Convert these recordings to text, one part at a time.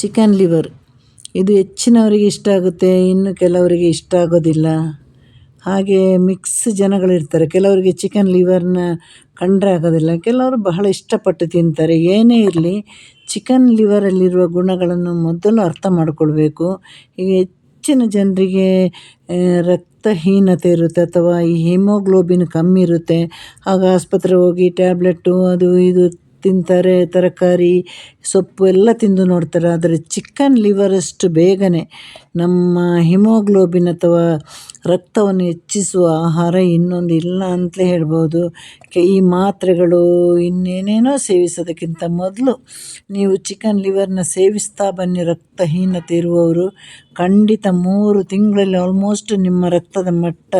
Chicken liver. ಇದು ಹೆಚ್ಚಿನವರಿಗೆ ಇಷ್ಟ ಆಗುತ್ತೆ, ಇನ್ನು ಕೆಲವರಿಗೆ ಇಷ್ಟ ಆಗೋದಿಲ್ಲ. ಹಾಗೆ ಮಿಕ್ಸ್ ಜನಗಳಿರ್ತಾರೆ, ಕೆಲವರಿಗೆ ಚಿಕನ್ ಲಿವರ್ನ ಕಂಡ್ರೆ ಆಗೋದಿಲ್ಲ. ಕೆಲವರು ಬಹಳ ಇಷ್ಟಪಟ್ಟು ತಿಂತಾರೆ. ಏನೇ ಇರಲಿ, ಚಿಕನ್ ಲಿವರಲ್ಲಿರುವ ಗುಣಗಳನ್ನು ಮೊದಲು ಅರ್ಥ ಮಾಡಿಕೊಳ್ಬೇಕು. ಈಗ ಹೆಚ್ಚಿನ ಜನರಿಗೆ ರಕ್ತಹೀನತೆ ಇರುತ್ತೆ ಅಥವಾ ಈ ಹಿಮೋಗ್ಲೋಬಿನ್ ಕಮ್ಮಿ ಇರುತ್ತೆ. ಆಗ ಆಸ್ಪತ್ರೆಗೆ ಹೋಗಿ ಟ್ಯಾಬ್ಲೆಟ್ಟು, ಅದು ಇದು ತಿಂತಾರೆ ತರಕಾರಿ ಸೊಪ್ಪು ಎಲ್ಲ ತಿಂದು ನೋಡ್ತಾರೆ. ಆದರೆ ಚಿಕನ್ ಲಿವರಷ್ಟು ಬೇಗನೆ ನಮ್ಮ ಹಿಮೋಗ್ಲೋಬಿನ್ ಅಥವಾ ರಕ್ತವನ್ನು ಹೆಚ್ಚಿಸುವ ಆಹಾರ ಇನ್ನೊಂದು ಇಲ್ಲ ಅಂತಲೇ ಹೇಳ್ಬೋದು. ಈ ಮಾತ್ರೆಗಳು ಇನ್ನೇನೇನೋ ಸೇವಿಸೋದಕ್ಕಿಂತ ಮೊದಲು ನೀವು ಚಿಕನ್ ಲಿವರ್ನ ಸೇವಿಸ್ತಾ ಬನ್ನಿ. ರಕ್ತಹೀನತೆ ಇರುವವರು ಖಂಡಿತ ಮೂರು ತಿಂಗಳಲ್ಲಿ ಆಲ್ಮೋಸ್ಟ್ ನಿಮ್ಮ ರಕ್ತದ ಮಟ್ಟ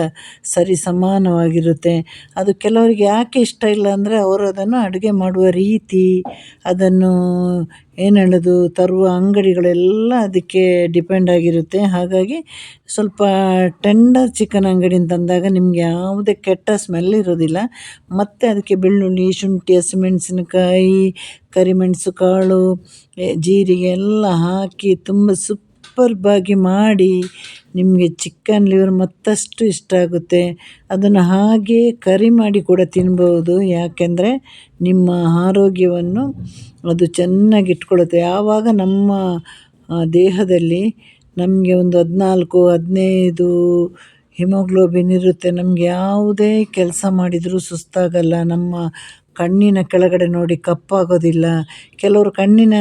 ಸರಿ ಸಮಾನವಾಗಿರುತ್ತೆ. ಅದು ಕೆಲವರಿಗೆ ಯಾಕೆ ಇಷ್ಟ ಇಲ್ಲ ಅಂದರೆ ಅವರು ಅದನ್ನು ಅಡುಗೆ ಮಾಡುವ ರೀತಿ ಅದನ್ನು ಏನು ಹೇಳೋದು ತರುವ ಅಂಗಡಿಗಳೆಲ್ಲ ಅದಕ್ಕೆ ಡಿಪೆಂಡ್ ಆಗಿರುತ್ತೆ. ಹಾಗಾಗಿ ಸ್ವಲ್ಪ ಟೆಂಡರ್ ಚಿಕನ್ ಅಂಗಡಿಯಿಂದ ತಂದಾಗ ನಿಮಗೆ ಯಾವುದೇ ಕೆಟ್ಟ ಸ್ಮೆಲ್ ಇರೋದಿಲ್ಲ. ಮತ್ತು ಅದಕ್ಕೆ ಬೆಳ್ಳುಳ್ಳಿ, ಶುಂಠಿ, ಹಸಿಮೆಣಸಿನಕಾಯಿ, ಕರಿಮೆಣಸು, ಕಾಳು ಜೀರಿಗೆ ಎಲ್ಲ ಹಾಕಿ ತುಂಬ ಸೂಪರ್ಬಾಗಿ ಮಾಡಿ ನಿಮಗೆ ಚಿಕನ್ ಲಿವರ್ ಮತ್ತಷ್ಟು ಇಷ್ಟ ಆಗುತ್ತೆ. ಅದನ್ನು ಹಾಗೇ ಕರಿ ಮಾಡಿ ಕೂಡ ತಿನ್ಬೋದು. ಯಾಕೆಂದರೆ ನಿಮ್ಮ ಆರೋಗ್ಯವನ್ನು ಅದು ಚೆನ್ನಾಗಿ ಇಟ್ಕೊಳ್ಳುತ್ತೆ. ಯಾವಾಗ ನಮ್ಮ ದೇಹದಲ್ಲಿ ನಮಗೆ ಒಂದು ಹದಿನಾಲ್ಕು, ಹದಿನೈದು ಹಿಮೋಗ್ಲೋಬಿನ್ ಇರುತ್ತೆ, ನಮಗೆ ಯಾವುದೇ ಕೆಲಸ ಮಾಡಿದರೂ ಸುಸ್ತಾಗಲ್ಲ. ನಮ್ಮ ಕಣ್ಣಿನ ಕೆಳಗಡೆ ನೋಡಿ ಕಪ್ಪಾಗೋದಿಲ್ಲ. ಕೆಲವರು ಕಣ್ಣಿನ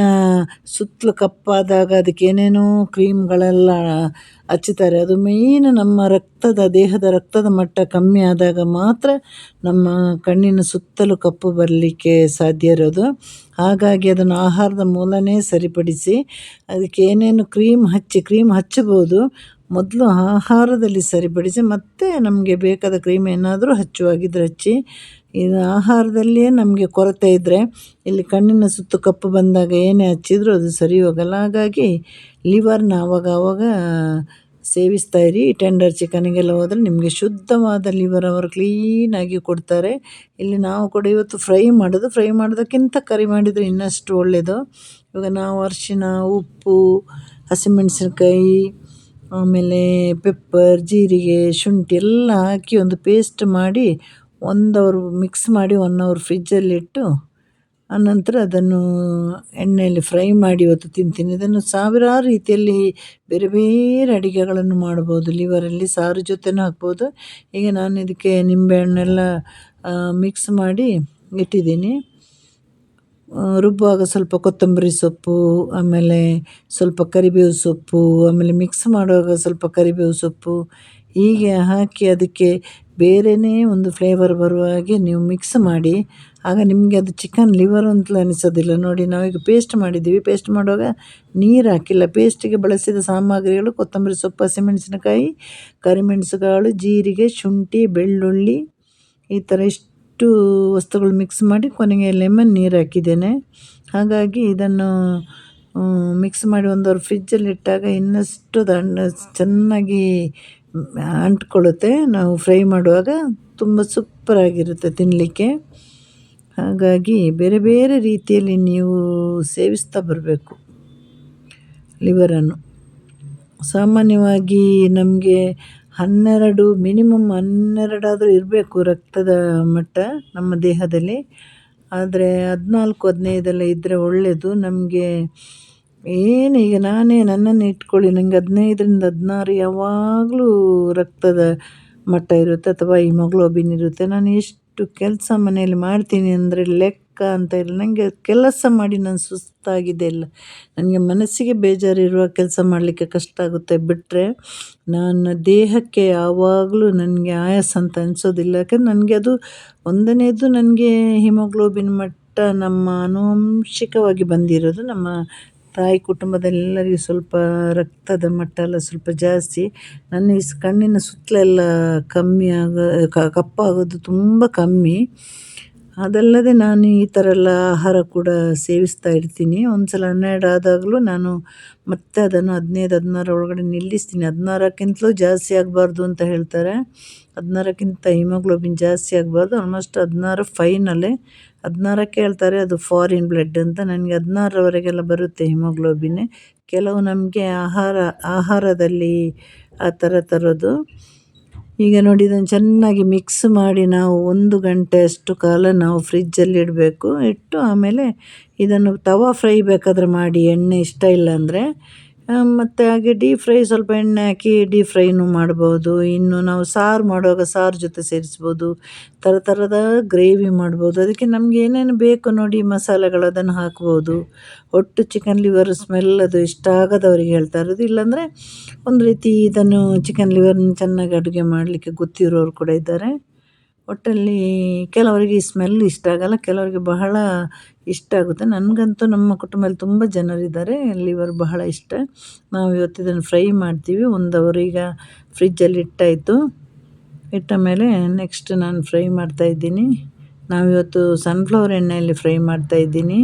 ಸುತ್ತಲೂ ಕಪ್ಪಾದಾಗ ಅದಕ್ಕೆ ಏನೇನೋ ಕ್ರೀಮ್ಗಳೆಲ್ಲ ಹಚ್ಚುತ್ತಾರೆ. ಅದು ಮೇಯ್ನ್ ನಮ್ಮ ರಕ್ತದ, ದೇಹದ ರಕ್ತದ ಮಟ್ಟ ಕಮ್ಮಿ ಆದಾಗ ಮಾತ್ರ ನಮ್ಮ ಕಣ್ಣಿನ ಸುತ್ತಲೂ ಕಪ್ಪು ಬರಲಿಕ್ಕೆ ಸಾಧ್ಯ ಇರೋದು. ಹಾಗಾಗಿ ಅದನ್ನು ಆಹಾರದ ಮೂಲನೇ ಸರಿಪಡಿಸಿ ಅದಕ್ಕೆ ಏನೇನು ಕ್ರೀಮ್ ಹಚ್ಚಿ, ಕ್ರೀಮ್ ಹಚ್ಚಬೋದು ಮೊದಲು ಆಹಾರದಲ್ಲಿ ಸರಿಪಡಿಸಿ ಮತ್ತೆ ನಮಗೆ ಬೇಕಾದ ಕ್ರೀಮ್ ಏನಾದರೂ ಹಚ್ಚುವಾಗಿದ್ದರೆ ಹಚ್ಚಿ. ಇದು ಆಹಾರದಲ್ಲಿಯೇ ನಮಗೆ ಕೊರತೆ ಇದ್ದರೆ ಇಲ್ಲಿ ಕಣ್ಣಿನ ಸುತ್ತು ಕಪ್ಪು ಬಂದಾಗ ಏನೇ ಹಚ್ಚಿದರೂ ಅದು ಸರಿ ಹೋಗಲ್ಲ. ಹಾಗಾಗಿ ಲಿವರ್ನ ಆವಾಗ ಆವಾಗ ಸೇವಿಸ್ತಾ ಇರಿ. ಟೆಂಡರ್ ಚಿಕನಿಗೆಲ್ಲ ಹೋದರೆ ನಿಮಗೆ ಶುದ್ಧವಾದ ಲಿವರ್ ಅವರು ಕ್ಲೀನಾಗಿ ಕೊಡ್ತಾರೆ. ಇಲ್ಲಿ ನಾವು ಕೂಡ ಇವತ್ತು ಫ್ರೈ ಮಾಡೋದು. ಫ್ರೈ ಮಾಡೋದಕ್ಕಿಂತ ಕರಿ ಮಾಡಿದರೆ ಇನ್ನಷ್ಟು ಒಳ್ಳೆಯದು ಇವಾಗ ನಾವು ಅರಿಶಿನ, ಉಪ್ಪು, ಹಸಿಮೆಣಸಿನ್ಕಾಯಿ ಆಮೇಲೆ ಪೆಪ್ಪರ್ ಜೀರಿಗೆ, ಶುಂಠಿ ಎಲ್ಲ ಹಾಕಿ ಒಂದು ಪೇಸ್ಟ್ ಮಾಡಿ ಒಂದು ಅವರ್ ಮಿಕ್ಸ್ ಮಾಡಿ ಒನ್ ಅವರ್ ಫ್ರಿಜ್ಜಲ್ಲಿಟ್ಟು ಆನಂತರ ಅದನ್ನು ಎಣ್ಣೆಯಲ್ಲಿ ಫ್ರೈ ಮಾಡಿ ಇವತ್ತು ತಿಂತೀನಿ. ಇದನ್ನು ಸಾವಿರಾರು ರೀತಿಯಲ್ಲಿ ಬೇರೆ ಬೇರೆ ಅಡುಗೆಗಳನ್ನು ಮಾಡ್ಬೋದು. ಲಿವರಲ್ಲಿ ಸಾರು ಜೊತೆನೂ ಹಾಕ್ಬೋದು. ಈಗ ನಾನು ಇದಕ್ಕೆ ನಿಂಬೆಹಣ್ಣೆಲ್ಲ ಮಿಕ್ಸ್ ಮಾಡಿ ಇಟ್ಟಿದ್ದೀನಿ. ರುಬ್ಬುವಾಗ ಸ್ವಲ್ಪ ಕೊತ್ತಂಬರಿ ಸೊಪ್ಪು, ಆಮೇಲೆ ಸ್ವಲ್ಪ ಕರಿಬೇವು ಸೊಪ್ಪು, ಆಮೇಲೆ ಮಿಕ್ಸ್ ಮಾಡುವಾಗ ಸ್ವಲ್ಪ ಕರಿಬೇವು ಸೊಪ್ಪು. ಹೀಗೆ ಹಾಕಿ ಅದಕ್ಕೆ ಬೇರೆಯೇ ಒಂದು ಫ್ಲೇವರ್ ಬರುವ ಹಾಗೆ ನೀವು ಮಿಕ್ಸ್ ಮಾಡಿ. ಆಗ ನಿಮಗೆ ಅದು ಚಿಕನ್ ಲಿವರ್ ಅಂತಲೂ ಅನಿಸೋದಿಲ್ಲ. ನೋಡಿ, ನಾವೀಗ ಪೇಸ್ಟ್ ಮಾಡಿದ್ದೀವಿ. ಪೇಸ್ಟ್ ಮಾಡುವಾಗ ನೀರು ಹಾಕಿಲ್ಲ. ಪೇಸ್ಟಿಗೆ ಬಳಸಿದ ಸಾಮಗ್ರಿಗಳು ಕೊತ್ತಂಬರಿ ಸೊಪ್ಪು, ಹಸಿಮೆಣಸಿನಕಾಯಿ ಕರಿಮೆಣಸುಕಾಳು ಜೀರಿಗೆ, ಶುಂಠಿ, ಬೆಳ್ಳುಳ್ಳಿ ಈ ಥರ ಇಷ್ಟು ವಸ್ತುಗಳು ಮಿಕ್ಸ್ ಮಾಡಿ ಕೊನೆಗೆ ಲೆಮನ್ ನೀರು ಹಾಕಿದ್ದೇನೆ. ಹಾಗಾಗಿ ಇದನ್ನು ಮಿಕ್ಸ್ ಮಾಡಿ ಒಂದು ಅವರ್ ಫ್ರಿಜ್ಜಲ್ಲಿ ಇಟ್ಟಾಗ ಇನ್ನಷ್ಟು ದಣ್ಣ ಚೆನ್ನಾಗಿ ಅಂಟ್ಕೊಳ್ಳುತ್ತೆ. ನಾವು ಫ್ರೈ ಮಾಡುವಾಗ ತುಂಬ ಸೂಪರಾಗಿರುತ್ತೆ ತಿನ್ನಲಿಕ್ಕೆ ಹಾಗಾಗಿ ಬೇರೆ ಬೇರೆ ರೀತಿಯಲ್ಲಿ ನೀವು ಸೇವಿಸ್ತಾ ಬರಬೇಕು ಲಿವರನ್ನು ಸಾಮಾನ್ಯವಾಗಿ ನಮಗೆ ಹನ್ನೆರಡು, ಮಿನಿಮಮ್ ಹನ್ನೆರಡಾದರೂ ಇರಬೇಕು ರಕ್ತದ ಮಟ್ಟ ನಮ್ಮ ದೇಹದಲ್ಲಿ. ಆದರೆ ಹದಿನಾಲ್ಕು, ಹದಿನೈದೆಲ್ಲ ಇದ್ದರೆ ಒಳ್ಳೆಯದು ನಮಗೆ ಏನು ಈಗ ನಾನೇ ನನ್ನನ್ನು ಇಟ್ಕೊಳ್ಳಿ. ನನಗೆ ಹದಿನೈದರಿಂದ ಹದಿನಾರು ಯಾವಾಗಲೂ ರಕ್ತದ ಮಟ್ಟ ಇರುತ್ತೆ ಅಥವಾ ಹಿಮೋಗ್ಲೋಬಿನ್ ಇರುತ್ತೆ. ನಾನು ಎಷ್ಟು ಕೆಲಸ ಮನೆಯಲ್ಲಿ ಮಾಡ್ತೀನಿ ಅಂದರೆ ಲೆಕ್ಕ ಅಂತ ಇಲ್ಲ. ನನಗೆ ಕೆಲಸ ಮಾಡಿ ನಾನು ಸುಸ್ತಾಗಿದೆ ಇಲ್ಲ. ನನಗೆ ಮನಸ್ಸಿಗೆ ಬೇಜಾರಿರುವ ಕೆಲಸ ಮಾಡಲಿಕ್ಕೆ ಕಷ್ಟ ಆಗುತ್ತೆ. ಬಿಟ್ಟರೆ ನನ್ನ ದೇಹಕ್ಕೆ ಯಾವಾಗಲೂ ನನಗೆ ಆಯಾಸ ಅಂತ ಅನಿಸೋದಿಲ್ಲ. ಯಾಕಂದ್ರೆ ನನಗೆ ಅದು ಒಂದನೇದು ನನಗೆ ಹಿಮೋಗ್ಲೋಬಿನ್ ಮಟ್ಟ ನಮ್ಮ ಆನುವಂಶಿಕವಾಗಿ ಬಂದಿರೋದು. ನಮ್ಮ ತಾಯಿ ಕುಟುಂಬದಲ್ಲೆಲ್ಲರಿಗೂ ಸ್ವಲ್ಪ ರಕ್ತದ ಮಟ್ಟ ಎಲ್ಲ ಸ್ವಲ್ಪ ಜಾಸ್ತಿ. ನನ್ನ ಈ ಕಣ್ಣಿನ ಸುತ್ತಲೆಲ್ಲ ಕಮ್ಮಿ ಆಗ ಕಪ್ಪಾಗೋದು ತುಂಬ ಕಮ್ಮಿ. ಅದಲ್ಲದೆ ನಾನು ಈ ಥರ ಎಲ್ಲ ಆಹಾರ ಕೂಡ ಸೇವಿಸ್ತಾ ಇರ್ತೀನಿ. ಒಂದು ಸಲ ಹನ್ನೆರಡು ಆದಾಗಲೂ ನಾನು ಮತ್ತೆ ಅದನ್ನು ಹದಿನೈದು, ಹದಿನಾರು ಒಳಗಡೆ ನಿಲ್ಲಿಸ್ತೀನಿ. ಹದಿನಾರಕ್ಕಿಂತಲೂ ಜಾಸ್ತಿ ಆಗಬಾರ್ದು ಅಂತ ಹೇಳ್ತಾರೆ. ಹದಿನಾರಕ್ಕಿಂತ ಹಿಮೋಗ್ಲೋಬಿನ್ ಜಾಸ್ತಿ ಆಗಬಾರ್ದು. ಆಲ್ಮೋಸ್ಟ್ ಹದಿನಾರು ಫೈನಲ್ಲೇ. ಹದಿನಾರಕ್ಕೆ ಹೇಳ್ತಾರೆ ಅದು ಫಾರಿನ್ ಬ್ಲಡ್ ಅಂತ. ನನಗೆ ಹದಿನಾರರವರೆಗೆಲ್ಲ ಬರುತ್ತೆ ಹಿಮೋಗ್ಲೋಬಿನ್. ಕೆಲವು ನಮಗೆ ಆಹಾರ, ಆಹಾರದಲ್ಲಿ ಆ ಥರ ತರೋದು. ಈಗ ನೋಡಿ ಇದನ್ನು ಚೆನ್ನಾಗಿ ಮಿಕ್ಸ್ ಮಾಡಿ ನಾವು ಒಂದು ಗಂಟೆ ಅಷ್ಟು ಕಾಲ ನಾವು ಫ್ರಿಜ್ಜಲ್ಲಿ ಇಡಬೇಕು. ಇಟ್ಟು ಆಮೇಲೆ ಇದನ್ನು ತವಾ ಫ್ರೈ ಬೇಕಾದರೆ ಮಾಡಿ, ಎಣ್ಣೆ ಇಷ್ಟ ಇಲ್ಲ ಅಂದರೆ. ಮತ್ತು ಹಾಗೆ ಡೀಪ್ ಫ್ರೈ ಸ್ವಲ್ಪ ಎಣ್ಣೆ ಹಾಕಿ ಡೀಪ್ ಫ್ರೈನು ಮಾಡ್ಬೋದು. ಇನ್ನು ನಾವು ಸಾರು ಮಾಡುವಾಗ ಸಾರು ಜೊತೆ ಸೇರಿಸ್ಬೋದು. ಥರ ಥರದ ಗ್ರೇವಿ ಮಾಡ್ಬೋದು. ಅದಕ್ಕೆ ನಮ್ಗೆ ಏನೇನು ಬೇಕು ನೋಡಿ ಮಸಾಲೆಗಳು ಅದನ್ನು ಹಾಕ್ಬೋದು. ಒಟ್ಟು ಚಿಕನ್ ಲಿವರ್ ಸ್ಮೆಲ್ ಅದು ಇಷ್ಟ ಆಗದವರಿಗೆ ಹೇಳ್ತಾ ಇರೋದು. ಇಲ್ಲಾಂದರೆ ಒಂದು ರೀತಿ ಇದನ್ನು ಚಿಕನ್ ಲಿವರ್ನ ಚೆನ್ನಾಗಿ ಅಡುಗೆ ಮಾಡಲಿಕ್ಕೆ ಗೊತ್ತಿರೋರು ಕೂಡ ಇದ್ದಾರೆ. ಒಟ್ಟಲ್ಲಿ ಕೆಲವರಿಗೆ ಸ್ಮೆಲ್ ಇಷ್ಟ ಆಗಲ್ಲ, ಕೆಲವರಿಗೆ ಬಹಳ ಇಷ್ಟ ಆಗುತ್ತೆ. ನನಗಂತೂ ನಮ್ಮ ಕುಟುಂಬದಲ್ಲಿ ತುಂಬ ಜನರಿದ್ದಾರೆ ಲಿವರ್ ಬಹಳ ಇಷ್ಟ. ನಾವು ಇವತ್ತು ಇದನ್ನು ಫ್ರೈ ಮಾಡ್ತೀವಿ. ಒಂದು ಅವರ್ ಈಗ ಫ್ರಿಜ್ಜಲ್ಲಿ ಇಟ್ಟಾಯಿತು. ಇಟ್ಟ ಮೇಲೆ ನೆಕ್ಸ್ಟ್ ನಾನು ಫ್ರೈ ಮಾಡ್ತಾಯಿದ್ದೀನಿ ನಾವಿವತ್ತು ಸನ್ಫ್ಲವರ್ ಎಣ್ಣೆಯಲ್ಲಿ ಫ್ರೈ ಮಾಡ್ತಾಯಿದ್ದೀನಿ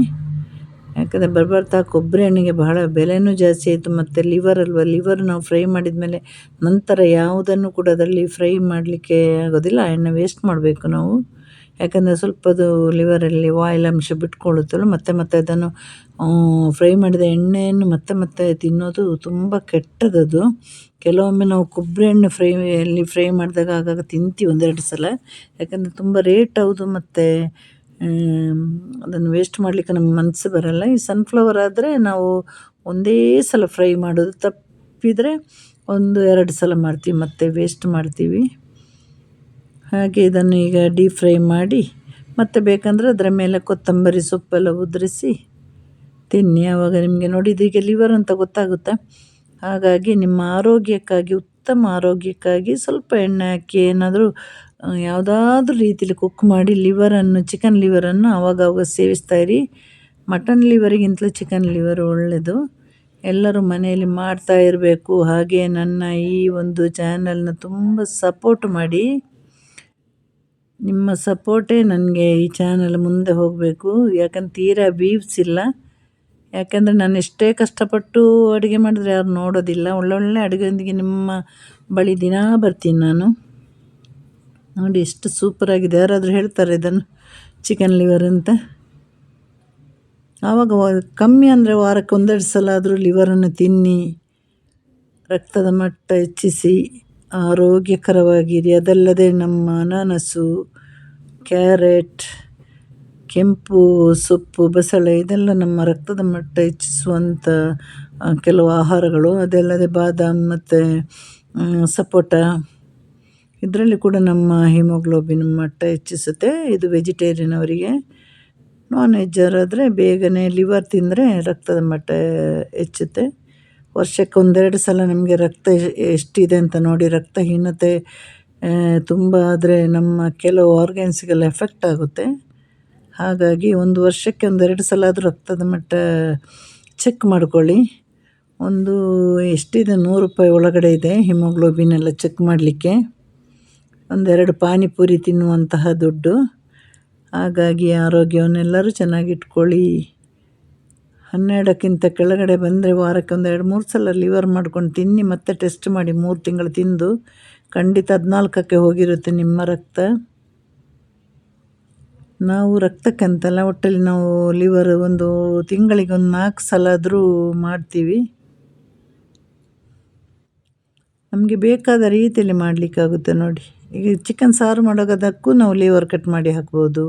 ಯಾಕಂದರೆ ಬರ್ಬರ್ತಾ ಕೊಬ್ಬರಿ ಎಣ್ಣೆಗೆ ಬಹಳ ಬೆಲೆಯೂ ಜಾಸ್ತಿ ಆಯಿತು ಮತ್ತು ಲಿವರ್ ಅಲ್ವ? ಲಿವರ್ ನಾವು ಫ್ರೈ ಮಾಡಿದ ಮೇಲೆ ನಂತರ ಯಾವುದನ್ನು ಕೂಡ ಅದರಲ್ಲಿ ಫ್ರೈ ಮಾಡಲಿಕ್ಕೆ ಆಗೋದಿಲ್ಲ ಎಣ್ಣೆ ವೇಸ್ಟ್ ಮಾಡಬೇಕು ನಾವು. ಯಾಕಂದರೆ ಸ್ವಲ್ಪ ಅದು ಲಿವರಲ್ಲಿ ಆಯಿಲ್ ಅಂಶ ಬಿಟ್ಕೊಳ್ಳುತ್ತಲ್ಲ ಮತ್ತೆ ಮತ್ತೆ ಅದನ್ನು ಫ್ರೈ ಮಾಡಿದ ಎಣ್ಣೆಯನ್ನು ಮತ್ತೆ ಮತ್ತೆ ತಿನ್ನೋದು ತುಂಬ ಕೆಟ್ಟದದು. ಕೆಲವೊಮ್ಮೆ ನಾವು ಕೊಬ್ಬರಿ ಎಣ್ಣೆ ಫ್ರೈ ಅಲ್ಲಿ ಫ್ರೈ ಮಾಡಿದಾಗ ಆಗಾಗ ತಿಂತೀವಿ ಒಂದೆರಡು ಸಲ. ಯಾಕಂದರೆ ತುಂಬ ರೇಟ್ ಹೌದು, ಮತ್ತು ಅದನ್ನು ವೇಸ್ಟ್ ಮಾಡಲಿಕ್ಕೆ ನಮ್ಗೆ ಮನಸ್ಸು ಬರಲ್ಲ. ಈ ಸನ್ಫ್ಲವರ್ ಆದರೆ ನಾವು ಒಂದೇ ಸಲ ಫ್ರೈ ಮಾಡೋದು ತಪ್ಪಿದರೆ ಒಂದು ಎರಡು ಸಲ ಮಾಡ್ತೀವಿ, ಮತ್ತು ವೇಸ್ಟ್ ಮಾಡ್ತೀವಿ. ಹಾಗೆ ಇದನ್ನು ಈಗ ಡೀಪ್ ಫ್ರೈ ಮಾಡಿ, ಮತ್ತೆ ಬೇಕಂದರೆ ಅದರ ಮೇಲೆ ಕೊತ್ತಂಬರಿ ಸೊಪ್ಪೆಲ್ಲ ಉದುರಿಸಿ ತಿನ್ನಿ. ಆವಾಗ ನಿಮಗೆ ನೋಡಿ ಇದೀಗ ಲಿವರ್ ಅಂತ ಗೊತ್ತಾಗುತ್ತೆ? ಹಾಗಾಗಿ ನಿಮ್ಮ ಆರೋಗ್ಯಕ್ಕಾಗಿ, ಉತ್ತಮ ಆರೋಗ್ಯಕ್ಕಾಗಿ ಸ್ವಲ್ಪ ಎಣ್ಣೆ ಹಾಕಿ ಏನಾದರೂ ಯಾವುದಾದ್ರೂ ರೀತಿಲಿ ಕುಕ್ ಮಾಡಿ ಲಿವರನ್ನು ಚಿಕನ್ ಲಿವರನ್ನು ಆವಾಗವಾಗ ಸೇವಿಸ್ತಾ ಇರಿ. ಮಟನ್ ಲಿವರಿಗಿಂತಲೂ ಚಿಕನ್ ಲಿವರ್ ಒಳ್ಳೆಯದು ಎಲ್ಲರೂ ಮನೆಯಲ್ಲಿ ಮಾಡ್ತಾ ಇರಬೇಕು. ಹಾಗೆ ನನ್ನ ಈ ಒಂದು ಚಾನಲ್ನ ತುಂಬ ಸಪೋರ್ಟ್ ಮಾಡಿ. ನಿಮ್ಮ ಸಪೋರ್ಟೇ ನನಗೆ ಈ ಚಾನಲ್ ಮುಂದೆ ಹೋಗಬೇಕು. ಯಾಕಂದ್ರೆ ತೀರಾ ವ್ಯೂವ್ಸ್ ಇಲ್ಲ. ಯಾಕೆಂದರೆ ನಾನು ಎಷ್ಟೇ ಕಷ್ಟಪಟ್ಟು ಅಡುಗೆ ಮಾಡಿದ್ರೆ ಯಾರು ನೋಡೋದಿಲ್ಲ. ಒಳ್ಳೊಳ್ಳೆ ಅಡುಗೆಯೊಂದಿಗೆ ನಿಮ್ಮ ಬಳಿ ದಿನಾ ಬರ್ತೀನಿ ನಾನು. ನೋಡಿ ಎಷ್ಟು ಸೂಪರಾಗಿದೆ ಯಾರಾದರೂ ಹೇಳ್ತಾರೆ ಇದನ್ನು ಚಿಕನ್ ಲಿವರ್ ಅಂತ. ಆವಾಗ ಕಮ್ಮಿ ಅಂದರೆ ವಾರಕ್ಕೆ ಒಂದೆರಡು ಸಲ ಆದರೂ ಲಿವರನ್ನು ತಿನ್ನಿ. ರಕ್ತದ ಮಟ್ಟ ಹೆಚ್ಚಿಸಿ, ಆರೋಗ್ಯಕರವಾಗಿರಿ. ಅದಲ್ಲದೆ ನಮ್ಮ ಅನಾನಸು, ಕ್ಯಾರೆಟ್, ಕೆಂಪು, ಸೊಪ್ಪು, ಬಸಳೆ, ಇದೆಲ್ಲ ನಮ್ಮ ರಕ್ತದ ಮಟ್ಟ ಹೆಚ್ಚಿಸುವಂಥ ಕೆಲವು ಆಹಾರಗಳು. ಅದಲ್ಲದೆ ಬಾದಾಮ್ ಮತ್ತು ಸಪೋಟ. ಇದರಲ್ಲಿ ಕೂಡ ನಮ್ಮ ಹಿಮೋಗ್ಲೋಬಿನ್ ಮಟ್ಟ ಹೆಚ್ಚಿಸುತ್ತೆ. ಇದು ವೆಜಿಟೇರಿಯನ್ ಅವರಿಗೆ ನಾನ್ ವೆಜ್ಜರಾದರೆ ಬೇಗನೆ ಲಿವರ್ ತಿಂದರೆ ರಕ್ತದ ಮಟ್ಟ ಹೆಚ್ಚುತ್ತೆ. ವರ್ಷಕ್ಕೆ ಒಂದೆರಡು ಸಲ ನಮಗೆ ರಕ್ತ ಎಷ್ಟಿದೆ ಅಂತ ನೋಡಿ ರಕ್ತಹೀನತೆ ತುಂಬ ಆದರೆ ನಮ್ಮ ಕೆಲವು ಆರ್ಗ್ಯಾನ್ಸ್ಗೆಲ್ಲ ಎಫೆಕ್ಟ್ ಆಗುತ್ತೆ. ಹಾಗಾಗಿ ಒಂದು ವರ್ಷಕ್ಕೆ ಒಂದೆರಡು ಸಲ ಆದರೂ ರಕ್ತದ ಮಟ್ಟ ಚೆಕ್ ಮಾಡ್ಕೊಳ್ಳಿ. ಒಂದು ಎಷ್ಟಿದೆ ನೂರು ರೂಪಾಯಿ ಒಳಗಡೆ ಇದೆ ಹಿಮೋಗ್ಲೋಬಿನ್ ಎಲ್ಲ ಚೆಕ್ ಮಾಡಲಿಕ್ಕೆ. ಒಂದೆರಡು ಪಾನಿಪುರಿ ತಿನ್ನುವಂತಹ ದುಡ್ಡು. ಹಾಗಾಗಿ ಆರೋಗ್ಯವನ್ನೆಲ್ಲರೂ ಚೆನ್ನಾಗಿಟ್ಕೊಳ್ಳಿ. ಹನ್ನೆರಡಕ್ಕಿಂತ ಕೆಳಗಡೆ ಬಂದರೆ ವಾರಕ್ಕೆ ಒಂದು ಎರಡು ಮೂರು ಸಲ ಲಿವರ್ ಮಾಡ್ಕೊಂಡು ತಿನ್ನಿ, ಮತ್ತೆ ಟೆಸ್ಟ್ ಮಾಡಿ ಮೂರು ತಿಂಗಳು ತಿಂದು ಖಂಡಿತ ಹದಿನಾಲ್ಕಕ್ಕೆ ಹೋಗಿರುತ್ತೆ ನಿಮ್ಮ ರಕ್ತ. ನಾವು ರಕ್ತಕ್ಕಂತಲ್ಲ ಒಟ್ಟಲ್ಲಿ ನಾವು ಲಿವರ್ ಒಂದು ತಿಂಗಳಿಗೆ ಒಂದು ನಾಲ್ಕು ಸಲ ಆದರೂ ಮಾಡ್ತೀವಿ. ನಮಗೆ ಬೇಕಾದ ರೀತಿಯಲ್ಲಿ ಮಾಡಲಿಕ್ಕಾಗುತ್ತೆ ನೋಡಿ. ಈಗ ಚಿಕನ್ ಸಾರು ಮಾಡೋದಕ್ಕೂ ನಾವು ಲೇವರ್ ಕಟ್ ಮಾಡಿ ಹಾಕ್ಬೋದು.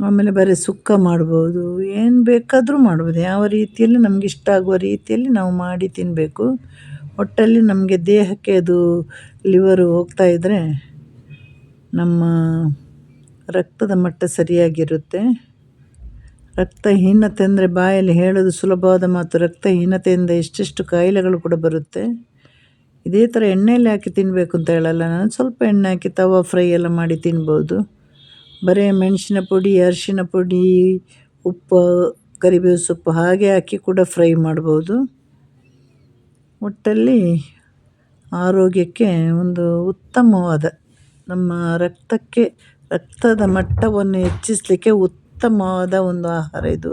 ಆಮೇಲೆ ಬರೀ ಸುಕ್ಕ ಮಾಡ್ಬೋದು. ಏನು ಬೇಕಾದರೂ ಮಾಡ್ಬೋದು. ಯಾವ ರೀತಿಯಲ್ಲಿ ನಮ್ಗೆ ಇಷ್ಟ ಆಗುವ ರೀತಿಯಲ್ಲಿ ನಾವು ಮಾಡಿ ತಿನ್ನಬೇಕು ಒಟ್ಟಲ್ಲಿ ನಮಗೆ ದೇಹಕ್ಕೆ ಅದು ಲಿವರು ಹೋಗ್ತಾ ಇದ್ದರೆ ನಮ್ಮ ರಕ್ತದ ಮಟ್ಟ ಸರಿಯಾಗಿರುತ್ತೆ. ರಕ್ತಹೀನತೆ ಅಂದರೆ ಬಾಯಲ್ಲಿ ಹೇಳೋದು ಸುಲಭವಾದ ಮಾತು, ರಕ್ತಹೀನತೆಯಿಂದ ಎಷ್ಟೆಷ್ಟು ಕಾಯಿಲೆಗಳು ಕೂಡ ಬರುತ್ತೆ. ಇದೇ ಥರ ಎಣ್ಣೆಯಲ್ಲಿ ಹಾಕಿ ತಿನ್ನಬೇಕು ಅಂತ ಹೇಳಲ್ಲ ನಾನು. ಸ್ವಲ್ಪ ಎಣ್ಣೆ ಹಾಕಿ ತವಾ ಫ್ರೈ ಎಲ್ಲ ಮಾಡಿ ತಿನ್ಬೋದು. ಬರೀ ಮೆಣಸಿನ ಪುಡಿ, ಅರಿಶಿನ ಪುಡಿ, ಉಪ್ಪು, ಕರಿಬೇವು ಸೊಪ್ಪು ಹಾಗೆ ಹಾಕಿ ಕೂಡ ಫ್ರೈ ಮಾಡ್ಬೋದು. ಒಟ್ಟಲ್ಲಿ ಆರೋಗ್ಯಕ್ಕೆ ಒಂದು ಉತ್ತಮವಾದ ನಮ್ಮ ರಕ್ತಕ್ಕೆ, ರಕ್ತದ ಮಟ್ಟವನ್ನು ಹೆಚ್ಚಿಸಲಿಕ್ಕೆ ಉತ್ತಮವಾದ ಒಂದು ಆಹಾರ ಇದು.